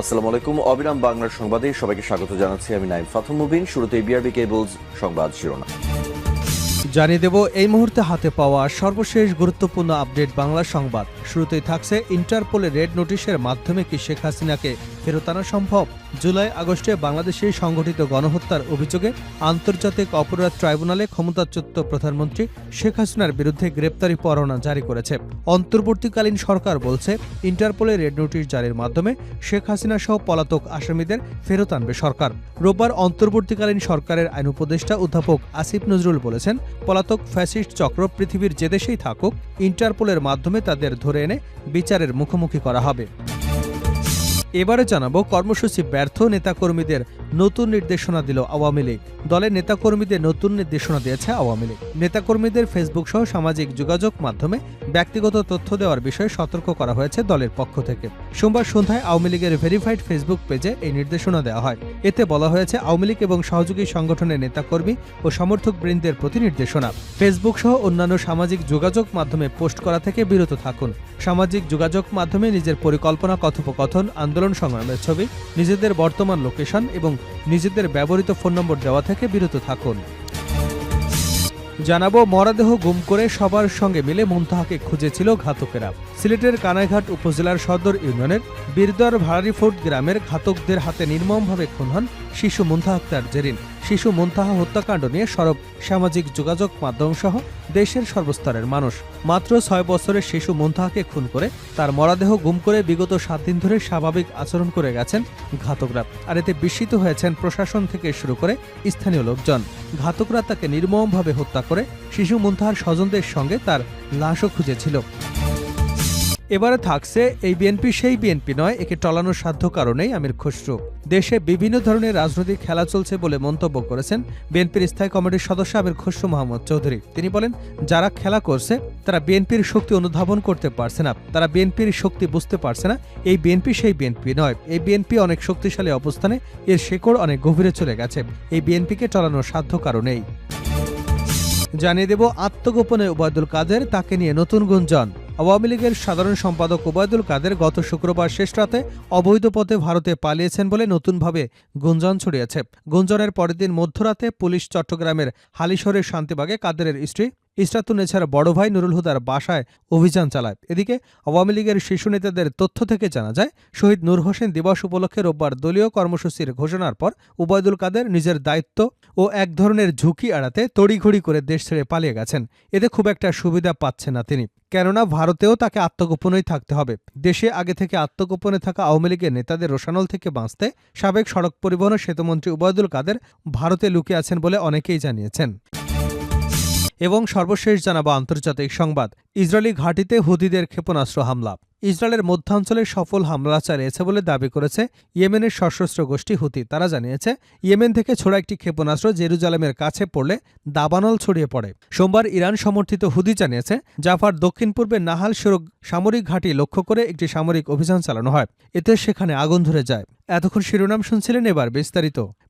আসসালামু আলাইকুম। অবিরাম বাংলার সংবাদে সবাইকে স্বাগত জানাচ্ছি। আমি নাইম ফাতুম মুবিন। শুরুতে বিআরবি কেবলস সংবাদ শিরোনাম। জানিয়ে দেব, এই মুহূর্তে হাতে পাওয়া সর্বশেষ গুরুত্বপূর্ণ আপডেট বাংলা সংবাদ। শুরুতেই থাকছে ইন্টারপোলের রেড নোটিশের মাধ্যমে কি শেখ হাসিনাকে ফেরত আনা সম্ভব। জুলাই আগস্টে বাংলাদেশে সংঘটিত গণহত্যার অভিযোগে আন্তর্জাতিক অপরাধ ট্রাইব্যুনালে ক্ষমতাচ্যুত প্রধানমন্ত্রী শেখ হাসিনার বিরুদ্ধে গ্রেপ্তারি পরোয়ানা জারি করেছে। অন্তর্বর্তীকালীন সরকার বলছে, ইন্টারপোলের রেড নোটিশ জারির মাধ্যমে শেখ হাসিনা সহ পলাতক আসামিদের ফেরত আনবে সরকার। রোববার অন্তর্বর্তীকালীন সরকারের আইন উপদেষ্টা অধ্যাপক আসিফ নজরুল বলেছেন, পলাতক ফ্যাসিস্ট চক্র পৃথিবীর যে দেশেই থাকুক, ইন্টারপোলের মাধ্যমে তাদের ধরে এনে বিচারের মুখোমুখি করা হবে। এবারে জানাব, কর্মসূচি ব্যর্থ, নেতাকর্মীদের নতুন নির্দেশনা দিল আওয়ামী লীগ। দলের নেতাকর্মীদের নতুন নির্দেশনা দিয়েছে আওয়ামী লীগ। নেতাকর্মীদের ফেসবুক সহ সামাজিক যোগাযোগ মাধ্যমে ব্যক্তিগত তথ্য দেওয়ার বিষয়ে সতর্ক করা হয়েছে দলের পক্ষ থেকে। সোমবার সন্ধ্যায় আওয়ামী লীগের ভেরিফাইড ফেসবুক পেজে এই নির্দেশনা দেওয়া হয়। এতে বলা হয়েছে, আওয়ামী লীগ এবং সহযোগী সংগঠনের নেতাকর্মী ও সমর্থক বৃন্দের প্রতি নির্দেশনা। ফেসবুক সহ অন্যান্য সামাজিক যোগাযোগ মাধ্যমে পোস্ট করা থেকে বিরত থাকুন। সামাজিক যোগাযোগ মাধ্যমে নিজের পরিকল্পনা, কথোপকথন, আন্দোলন সংগ্রামের ছবি, নিজেদের বর্তমান লোকেশন এবং নিজেদের ব্যবহৃত ফোন নম্বর দেওয়া থেকে বিরত থাকুন। জানাব, মরাদেহ গুম করে সবার সঙ্গে মিলে মুনতাহাকে খুঁজেছিল ঘাতকেরা। সিলেটের কানাইঘাট উপজেলার সদর ইউনিয়নের বীরদর ভাড়ারিফোর্ট গ্রামের ঘাতকদের হাতে নির্মমভাবে খুন হন শিশু মুন্তাহা জেরিন। শিশু মুন্তাহা হত্যাকাণ্ড নিয়ে সরব সামাজিক যোগাযোগ মাধ্যম সহ দেশের সর্বস্তরের মানুষ। মাত্র ছয় বছরের শিশু মুন্তাহাকে খুন করে তার মরাদেহ গুম করে বিগত সাত দিন ধরে স্বাভাবিক আচরণ করে গেছেন ঘাতকরা। আর এতে বিস্মিত হয়েছেন প্রশাসন থেকে শুরু করে স্থানীয় লোকজন। ঘাতকরা তাকে নির্মমভাবে হত্যা করে শিশু মুন্তাহার স্বজনদের সঙ্গে তার লাশও খুঁজেছিল। এবারে থাকছে এই বিএনপি সেই বিএনপি নয়, একে টলানোর সাধ্য কারণেই আমির খসরু। দেশে বিভিন্ন ধরনের রাজনৈতিক খেলা চলছে বলে মন্তব্য করেছেন বিএনপির স্থায়ী কমিটির সদস্য আমির খসরু মোহাম্মদ চৌধুরী। তিনি বলেন, যারা খেলা করছে, তারা বিএনপির শক্তি অনুধাবন করতে পারছে না, তারা বিএনপির শক্তি বুঝতে পারছে না, এই বিএনপি সেই বিএনপি নয়। এই বিএনপি অনেক শক্তিশালী অবস্থানে, এর শেকড় অনেক গভীরে চলে গেছে, এই বিএনপিকে টলানোর সাধ্য কারণেই। জানিয়ে দেব আত্মগোপনে ওবায়দুল কাদের, তাকে নিয়ে নতুন গুঞ্জন। আওয়ামী লীগের সাধারণ সম্পাদক ওবায়দুল কাদের গত শুক্রবার শেষ রাতে অবৈধ পথে ভারতে পালিয়েছেন বলে নতুনভাবে গুঞ্জন ছড়িয়েছে। গুঞ্জনের পরের দিন মধ্যরাতে পুলিশ চট্টগ্রামের হালিশহরের শান্তিবাগে কাদেরের স্ত্রী ইস্টাতুন্নেছার বড় ভাই নুরুল হুদার বাসায় অভিযান চালায়। এদিকে আওয়ামী লীগের শীর্ষ নেতাদের তথ্য থেকে জানা যায়, শহীদ নূর হোসেন দিবস উপলক্ষে রোববার দলীয় কর্মসূচির ঘোষণার পর উবায়দুল কাদের নিজের দায়িত্ব ও এক ধরনের ঝুঁকি এড়াতে তড়িঘড়ি করে দেশ ছেড়ে পালিয়ে গেছেন। এতে খুব একটা সুবিধা পাচ্ছে না তিনি। কেননা ভারতেও তাকে আত্মগোপনেই থাকতে হবে। দেশে আগে থেকে আত্মগোপনে থাকা আওয়ামী লীগের নেতাদের রোশানল থেকে বাঁচতে সাবেক সড়ক পরিবহন সেতুমন্ত্রী উবায়দুল কাদের ভারতে লুকিয়ে আছেন বলে অনেকেই জানিয়েছেন। এবং সর্বশেষ জানাব আন্তর্জাতিক সংবাদ। ইসরায়েলি ঘাঁটিতে হুদিদের ক্ষেপণাস্ত্র হামলা। ইসরায়েলের মধ্যাঞ্চলে সফল হামলা চালিয়েছে বলে দাবি করেছে ইয়েমেনের সশস্ত্র গোষ্ঠী হুতি। তারা জানিয়েছে, ইয়েমেন থেকে ছোড়া একটি ক্ষেপণাস্ত্র জেরুজালেমের কাছে পড়লে দাবানল ছড়িয়ে পড়ে। সোমবার ইরান সমর্থিত হুদি জানিয়েছে, জাফার দক্ষিণ পূর্বে নাহাল সুরগ সামরিক ঘাঁটি লক্ষ্য করে একটি সামরিক অভিযান চালানো হয়। এতে সেখানে আগুন ধরে যায়। এতক্ষণ শিরোনাম শুনছিলেন এবার বিস্তারিত।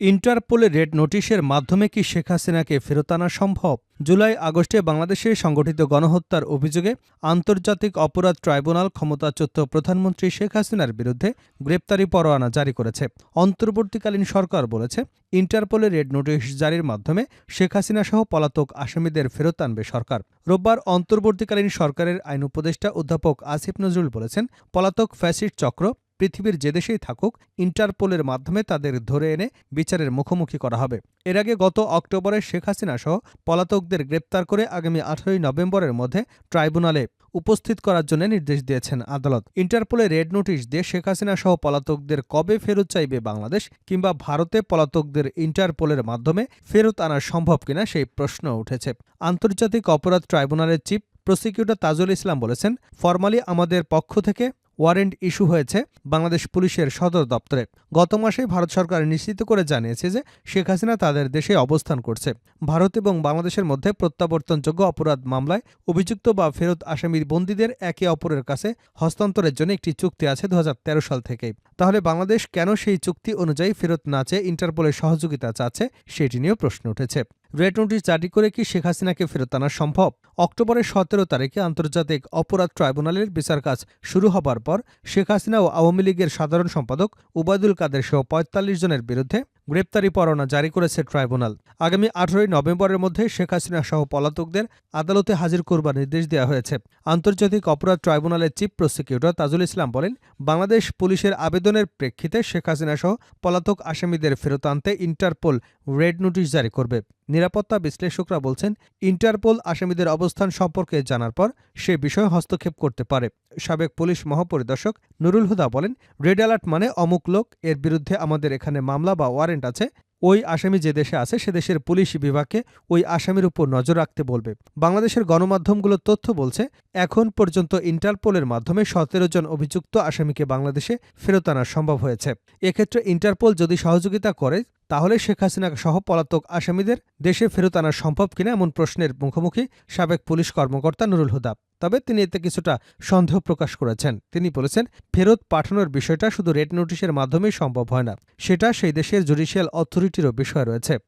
ইন্টারপোলের রেড নোটিশের মাধ্যমে কি শেখ হাসিনাকে ফেরত আনা সম্ভব? জুলাই আগস্টে বাংলাদেশে সংগঠিত গণহত্যার অভিযোগে আন্তর্জাতিক অপরাধ ট্রাইব্যুনাল ক্ষমতাচ্যুত প্রধানমন্ত্রী শেখ হাসিনার বিরুদ্ধে গ্রেপ্তারি পরোয়ানা জারি করেছে। অন্তর্বর্তীকালীন সরকার বলেছে, ইন্টারপোলের রেড নোটিশ জারির মাধ্যমে শেখ হাসিনা সহ পলাতক আসামিদের ফেরত আনবে সরকার। রোববার অন্তর্বর্তীকালীন সরকারের আইন উপদেষ্টা অধ্যাপক আসিফ নজরুল বলেছেন, পলাতক ফ্যাসিড চক্র পৃথিবীর যে দেশেই থাকুক, ইন্টারপোলের মাধ্যমে তাদের ধরে এনে বিচারের মুখোমুখি করা হবে। এর আগে গত অক্টোবরে শেখ হাসিনা সহ পলাতকদের গ্রেপ্তার করে আগামী আঠারোই নভেম্বরের মধ্যে ট্রাইব্যুনালে উপস্থিত করার জন্য নির্দেশ দিয়েছেন আদালত। ইন্টারপোলে রেড নোটিশ দিয়ে শেখ হাসিনা সহ পলাতকদের কবে ফেরত চাইবে বাংলাদেশ কিংবা ভারতে পলাতকদের ইন্টারপোলের মাধ্যমে ফেরত আনা সম্ভব কিনা সেই প্রশ্ন উঠেছে। আন্তর্জাতিক অপরাধ ট্রাইব্যুনালের চিফ প্রসিকিউটর তাজুল ইসলাম বলেছেন, ফরমালি আমাদের পক্ষ থেকে ওয়ারেন্ট ইস্যু হয়েছে বাংলাদেশ পুলিশের সদর দপ্তরে। গত মাসেই ভারত সরকার নিশ্চিত করে জানিয়েছে যে শেখ হাসিনা তাদের দেশে অবস্থান করছে। ভারত এবং বাংলাদেশের মধ্যে প্রত্যাবর্তনযোগ্য অপরাধ মামলায় অভিযুক্ত বা ফেরত আসামির বন্দীদের একে অপরের কাছে হস্তান্তরের জন্য একটি চুক্তি আছে দু হাজার তেরো সাল থেকেই তাহলে বাংলাদেশ কেন সেই চুক্তি অনুযায়ী ফেরত না চেয়ে ইন্টারপোলের সহযোগিতা চাচ্ছে সেটি নিয়েও প্রশ্ন উঠেছে। রেড নোটিশ জারি করে কি শেখ হাসিনাকে ফেরত আনা সম্ভব? অক্টোবরের সতেরো তারিখে আন্তর্জাতিক অপরাধ ট্রাইব্যুনালের বিচার কাজ শুরু হবার পর শেখ হাসিনা ও আওয়ামী লীগের সাধারণ সম্পাদক উবায়দুল কাদের সহ পঁয়তাল্লিশ জনের বিরুদ্ধে গ্রেপ্তারি পরোয়ানা জারি করেছে ট্রাইব্যুনাল। আগামী আঠারোই নভেম্বরের মধ্যে শেখ হাসিনা সহ পলাতকদের আদালতে হাজির করবার নির্দেশ দেওয়া হয়েছে। আন্তর্জাতিক অপরাধ ট্রাইব্যুনালের চিফ প্রসিকিউটর তাজুল ইসলাম বলেন, বাংলাদেশ পুলিশের আবেদনের প্রেক্ষিতে শেখ হাসিনা সহ পলাতক আসামিদের ফেরত আনতে ইন্টারপোল রেড নোটিশ জারি করবে। নিরাপত্তা বিশ্লেষকরা বলছেন, ইন্টারপোল আসামিদের অবস্থান সম্পর্কে জানার পর সে বিষয়ে হস্তক্ষেপ করতে পারে। সাবেক পুলিশ মহাপরিদর্শক নুরুল হুদা বলেন, রেড অ্যালার্ট মানে অমুক লোক, এর বিরুদ্ধে আমাদের এখানে মামলা বা ওয়ারেন্ট আছে, ওই আসামি যে দেশে আছে, সে দেশের পুলিশ বিভাগকে ওই আসামির উপর নজর রাখতে বলবে। বাংলাদেশের গণমাধ্যমগুলোর তথ্য বলছে, এখন পর্যন্ত ইন্টারপোলের মাধ্যমে সতেরো জন অভিযুক্ত আসামিকে বাংলাদেশে ফেরত আনা সম্ভব হয়েছে। এক্ষেত্রে ইন্টারপোল যদি সহযোগিতা করে তাহলে শেখ হাসিনা সহ পলাতক আসামিদের দেশে ফেরত আনা সম্ভব কিনা এমন প্রশ্নের মুখোমুখি সাবেক পুলিশ কর্মকর্তা নুরুল হুদা। তবে তিনি এতে কিছুটা সন্দেহ প্রকাশ করেছেন। তিনি বলেছেন, ফেরত পাঠানোর বিষয়টা শুধু রেড নোটিশের মাধ্যমেই সম্ভব হয় না। সেটা সেই দেশের জুডিশিয়াল অথরিটিরও বিষয় রয়েছে।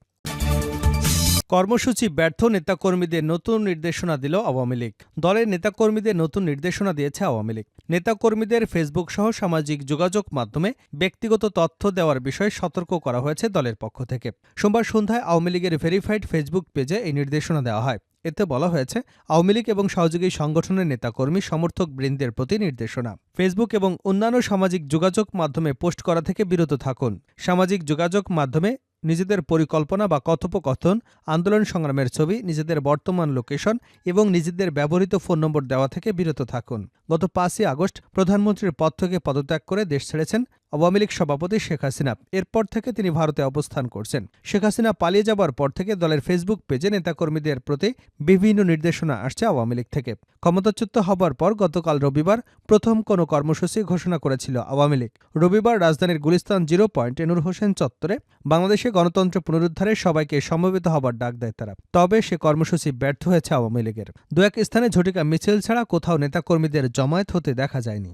কর্মসূচি ব্যর্থ, নেতাকর্মীদের নতুন নির্দেশনা দিল আওয়ামী লীগ। দলের নেতাকর্মীদের নতুন নির্দেশনা দিয়েছে আওয়ামী লীগ। নেতাকর্মীদের ফেসবুক সহ সামাজিক যোগাযোগ মাধ্যমে ব্যক্তিগত তথ্য দেওয়ার বিষয়ে সতর্ক করা হয়েছে দলের পক্ষ থেকে। সোমবার সন্ধ্যায় আওয়ামী লীগের ভেরিফাইড ফেসবুক পেজে এই নির্দেশনা দেওয়া হয়। এতে বলা হয়েছে, আওয়ামী লীগ এবং সহযোগী সংগঠনের নেতাকর্মী সমর্থক বৃন্দের প্রতি নির্দেশনা। ফেসবুক এবং অন্যান্য সামাজিক যোগাযোগ মাধ্যমে পোস্ট করা থেকে বিরত থাকুন। সামাজিক যোগাযোগ মাধ্যমে নিজেদের পরিকল্পনা বা কথোপকথন, আন্দোলন সংগ্রামের ছবি, নিজেদের বর্তমান লোকেশন এবং নিজেদের ব্যবহৃত ফোন নম্বর দেওয়া থেকে বিরত থাকুন। গত পাঁচই আগস্ট প্রধানমন্ত্রীর পদ থেকে পদত্যাগ করে দেশ ছেড়েছেন আওয়ামী লীগ সভাপতি শেখ হাসিনা। এরপর থেকে তিনি ভারতে অবস্থান করছেন। শেখ হাসিনা পালিয়ে যাবার পর থেকে দলের ফেসবুক পেজে নেতাকর্মীদের প্রতি বিভিন্ন নির্দেশনা আসছে আওয়ামী লীগ থেকে। ক্ষমতাচ্যুত হবার পর গতকাল রবিবার প্রথম কোনো কর্মসূচি ঘোষণা করেছিল আওয়ামী লীগ। রবিবার রাজধানীর গুলিস্তান জিরো পয়েন্ট এনুর হোসেন চত্বরে বাংলাদেশে গণতন্ত্র পুনরুদ্ধারে সবাইকে সমবেত হবার ডাক দেয় তারা। তবে সে কর্মসূচি ব্যর্থ হয়েছে আওয়ামী লীগের। দু এক স্থানে ঝটিকা মিছিল ছাড়া কোথাও নেতাকর্মীদের জমায়েত হতে দেখা যায়নি।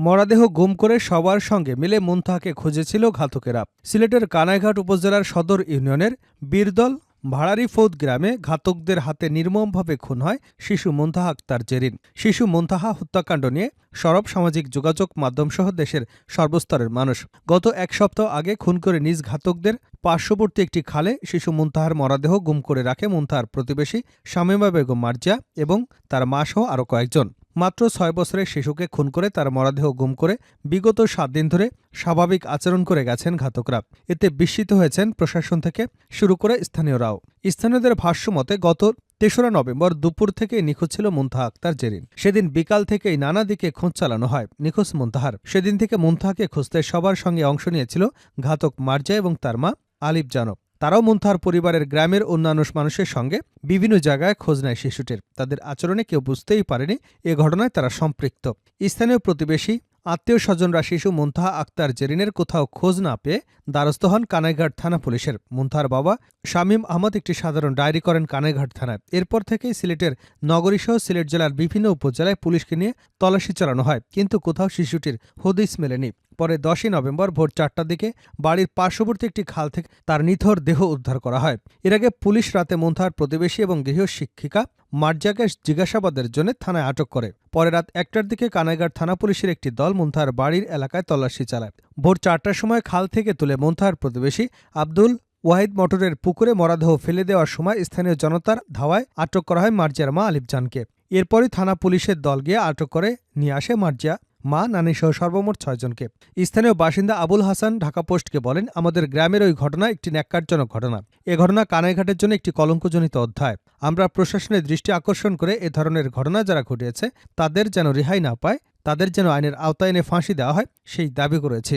মরাদেহ গুম করে সবার সঙ্গে মিলে মুনতাহাকে খুঁজেছিল ঘাতকেরা। সিলেটের কানাইঘাট উপজেলার সদর ইউনিয়নের বীরদল ভাড়ারিফৌদ গ্রামে ঘাতকদের হাতে নির্মমভাবে খুন হয় শিশু মুনতাহা আক্তার জেরিন। শিশু মুনতাহা হত্যাকাণ্ড নিয়ে সরব সামাজিক যোগাযোগ মাধ্যমসহ দেশের সর্বস্তরের মানুষ। গত এক সপ্তাহ আগে খুন করে নিজ ঘাতকদের পার্শ্ববর্তী একটি খালে শিশু মুনতাহার মরাদেহ গুম করে রাখে মুনতাহার প্রতিবেশী শামিমা বেগম মার্জিয়া এবং তার মা সহ আরও কয়েকজন। মাত্র ছয় বছরের শিশুকে খুন করে তার মরাদেহ গুম করে বিগত সাত দিন ধরে স্বাভাবিক আচরণ করে গেছেন ঘাতকরা। এতে বিস্মিত হয়েছেন প্রশাসন থেকে শুরু করে স্থানীয়রাও। স্থানীয়দের ভাষ্য মতে, গত তেসরা নভেম্বর দুপুর থেকে নিখোঁজ ছিল মুনতাহা আক্তার জেরিন। সেদিন বিকাল থেকেই নানা দিকে খোঁজ চালানো হয় নিখোঁজ মুনতাহার। সেদিন থেকে মুনতাহাকে খুঁজতে সবার সঙ্গে অংশ নিয়েছিল ঘাতক মার্জা এবং তার মা আলিফ জানব। তারাও মুনতাহার পরিবারের গ্রামের অন্যান্য মানুষের সঙ্গে বিভিন্ন জায়গায় খোঁজ নেয় শিশুটির। তাদের আচরণে কেউ বুঝতেই পারেনি এ ঘটনায় তারা সম্পৃক্ত। স্থানীয় প্রতিবেশী, আত্মীয় স্বজনরা শিশু মুনতাহা আক্তার জেরিনের কোথাও খোঁজ না পেয়ে দ্বারস্থ হন কানাইঘাট থানা পুলিশের। মুনতাহার বাবা শামীম আহমদ একটি সাধারণ ডায়েরি করেন কানাইঘাট থানায়। এরপর থেকেই সিলেটের নগরীসহ সিলেট জেলার বিভিন্ন উপজেলায় পুলিশকে নিয়ে তল্লাশি চালানো হয়। কিন্তু কোথাও শিশুটির হদিস মেলেনি। পরে দশই নভেম্বর ভোর চারটার দিকে বাড়ির পার্শ্ববর্তী একটি খাল থেকে তার নিথর দেহ উদ্ধার করা হয়। এর আগে পুলিশ রাতে মুনতাহার প্রতিবেশী এবং গৃহ শিক্ষিকা মার্জাকে জিজ্ঞাসাবাদের জন্য থানায় আটক করে। পরে রাত একটার দিকে কানাইঘাট থানা পুলিশের একটি দল মুনতাহার বাড়ির এলাকায় তল্লাশি চালায়। ভোর চারটার সময় খাল থেকে তুলে মুনতাহার প্রতিবেশী আব্দুল ওয়াহিদ মোটরের পুকুরে মরাদেহ ফেলে দেওয়ার সময় স্থানীয় জনতার ধাওয়ায় আটক করা হয় মার্জিয়ার মা আলিফজানকে। এরপরই থানা পুলিশের দল গিয়ে আটক করে নিয়ে আসে মার্জিয়া মা নানি সহ সর্বমোট ছয়জনকে। স্থানীয় বাসিন্দা আবুল হাসান ঢাকা পোস্টকে বলেন, আমাদের গ্রামের ওই ঘটনা একটি ন্যাক্কারজনক ঘটনা। এ ঘটনা কানাইঘাটের জন্য একটি কলঙ্কজনিত অধ্যায়। আমরা প্রশাসনের দৃষ্টি আকর্ষণ করে এ ধরনের ঘটনা যারা ঘটিয়েছে, তাদের যেন রেহাই না পায়, তাদের যেন আইনের আওতায় এনে ফাঁসি দেওয়া হয়, সেই দাবি করেছে।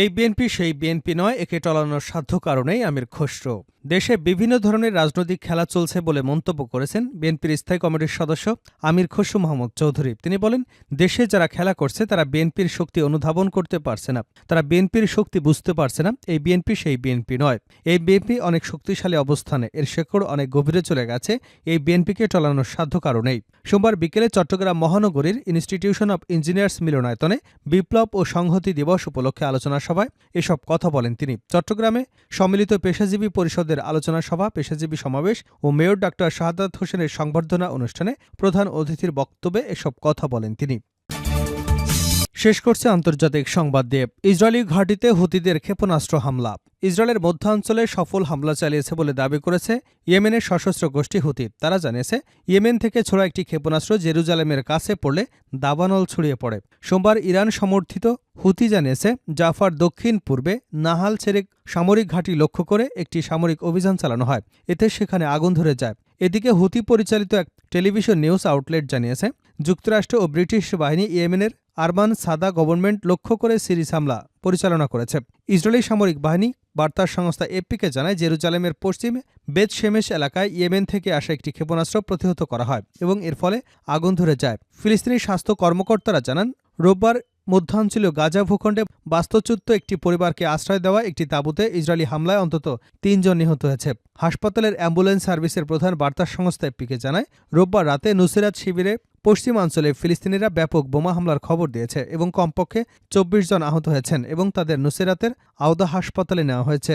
এই বিএনপি সেই বিএনপি নয়, একে টলানোর সাধ্য কারণেই আমির খসরু। দেশে বিভিন্ন ধরনের রাজনৈতিক খেলা চলছে বলে মন্তব্য করেছেন বিএনপির স্থায়ী কমিটির সদস্য আমির খসরু মাহমুদ চৌধুরী। তিনি বলেন, দেশে যারা খেলা করছে, তারা বিএনপির শক্তি অনুধাবন করতে পারছে না। তারা বিএনপির শক্তি বুঝতে পারছে না, এই বিএনপি সেই বিএনপি নয়। এই বিএনপি অনেক শক্তিশালী অবস্থানে, এর শেকড় অনেক গভীরে চলে গেছে, এই বিএনপিকে টলানোর সাধ্য কারণেই সোমবার বিকেলে চট্টগ্রাম মহানগরীর ইনস্টিটিউশন অব ইঞ্জিনিয়ার্স মিলনায়তনে বিপ্লব ও সংহতি দিবস উপলক্ষে আলোচনা সভায় এসব কথা বলেন তিনি। চট্টগ্রামে সম্মিলিত পেশাজীবী পরিষদের আলোচনা সভা, পেশাজীবী সমাবেশ ও মেয়র ডাক্তার শাহাদাত হোসেনের সংবর্ধনা অনুষ্ঠানে প্রধান অতিথির বক্তব্যে এসব কথা বলেন তিনি। শেষ করছে আন্তর্জাতিক সংবাদ দিয়ে ইসরায়েলি ঘাঁটিতে হুতিদের ক্ষেপণাস্ত্র হামলা। ইসরায়েলের মধ্যাঞ্চলে সফল হামলা চালিয়েছে বলে দাবি করেছে ইয়েমেনের সশস্ত্র গোষ্ঠী হুতি। তারা জানিয়েছে, ইয়েমেন থেকে ছোড়া একটি ক্ষেপণাস্ত্র জেরুজালেমের কাছে পড়লে দাবানল ছড়িয়ে পড়ে। সোমবার ইরান সমর্থিত হুতি জানিয়েছে, জাফার দক্ষিণ পূর্বে নাহাল ছেড়ে সামরিক ঘাঁটি লক্ষ্য করে একটি সামরিক অভিযান চালানো হয়। এতে সেখানে আগুন ধরে যায়। এদিকে হুতি পরিচালিত এক টেলিভিশন নিউজ আউটলেট জানিয়েছে, যুক্তরাষ্ট্র ও ব্রিটিশ বাহিনী ইয়েমেনের আরবান সাদা গভর্নমেন্ট লক্ষ্য করে সিরিজ হামলা পরিচালনা করেছে। ইসরায়েলি সামরিক বাহিনী বার্তা সংস্থা এপিকে জানায়, জেরুজালেমের পশ্চিমে বেদ শেমেশ এলাকায় ইয়েমেন থেকে আসা একটি ক্ষেপণাস্ত্র প্রতিহত করা হয় এবং এর ফলে আগুন ধরে যায়। ফিলিস্তিনি স্বাস্থ্য কর্মকর্তারা জানান, রোববার মধ্যাঞ্চলীয় গাজা ভূখণ্ডে বাস্তুচ্যুত একটি পরিবারকে আশ্রয় দেওয়া একটি তাঁবুতে ইসরায়েলি হামলায় অন্তত তিনজন নিহত হয়েছে। হাসপাতালের অ্যাম্বুলেন্স সার্ভিসের প্রধান বার্তা সংস্থা এপিকে জানায়, রোববার রাতে নুসিরাত শিবিরে পশ্চিমাঞ্চলে ফিলিস্তিনিরা ব্যাপক বোমা হামলার খবর দিয়েছে এবং কমপক্ষে চব্বিশ জন আহত হয়েছেন এবং তাদের নুসেরাতের আওদা হাসপাতালে নেওয়া হয়েছে।